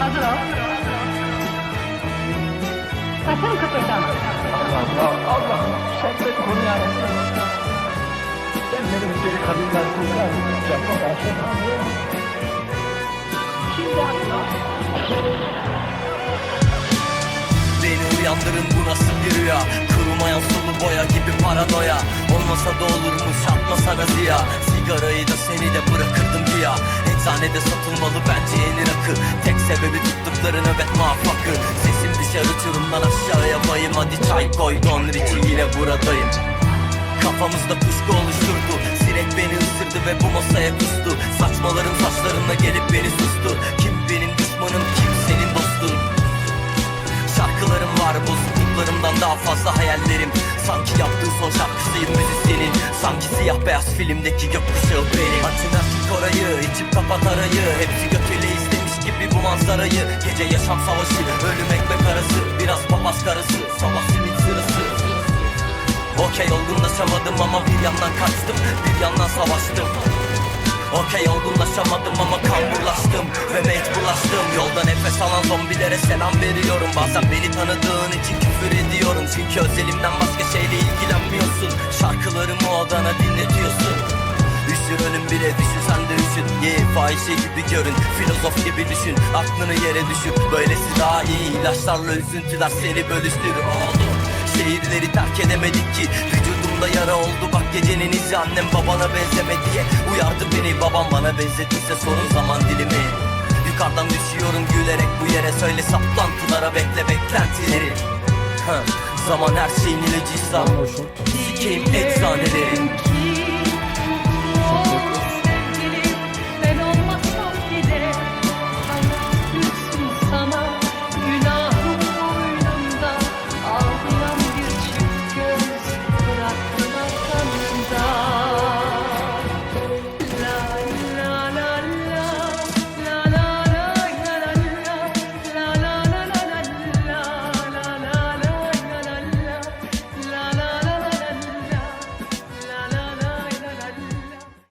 Hazır ol. Sakın kıpırdama. Allah Allah sen beni koru yarabbim. Sen benim geri kadınlar kurtar. Yapma ben şey anlıyorum. Şimdi. Beni uyandırın bu nasıl bir rüya Kurumayan sulu boya gibi paranoya Olmasa da olurmuş atmasana ziya Sigarayı da seni de bırakırdım güya Eczanede satılmalı bence yeni rakı Tuttukları nöbet muvaffakı Sesim dışarı uçurumdan aşağıya bayım. Hadi çay koy Don Richie yine buradayım. Kafamızda kuşku oluşturdu. Sinek beni ısırdı ve bu masaya kustu. Saçmalarım saçlarımla gelip beni sustu. Kim benim düşmanım kim senin dostun? Şarkılarım var bozukluklarımdan daha fazla hayallerim. Sanki yaptığı son şarkısıyım müzisyenin. Sanki siyah beyaz filmdeki gökkuşağı benim. Açın açık orayı içip kapat arayı. Hepsi manzarayı Gece yaşam savaşı ölüm ekmek arası Biraz papaz karası sabah simit sırası. Okey olgunlaşamadım ama bir yandan kaçtım Bir yandan savaştım. Okey olgunlaşamadım ama kamburlaştım Ve mecburlaştım. Yolda nefes alan zombilere selam veriyorum. Bazen beni tanıdığın için küfür ediyorum. Çünkü özelimden başka şeyle ilgilenmiyorsun. Şarkılarımı odana dinletiyorsun. Üşür ölüm bile düşün. Ye fahişe gibi görün. Filozof gibi düşün. Aklını yere düşür Böylesi daha iyi. İlaçlarla üzüntüler seni bölüştürür. Oğlum Şehirleri terk edemedik ki. Vücudumda yara oldu. Bak gecenin izi Annem babana benzeme diye. Uyardı beni. Babam bana benzettiyse sorun zaman dilimi. Yukarıdan düşüyorum gülerek bu yere. Söyle saplantılara bekle beklentileri Heh, Zaman her şeyin ilacıysa Sikeyim eczanelerin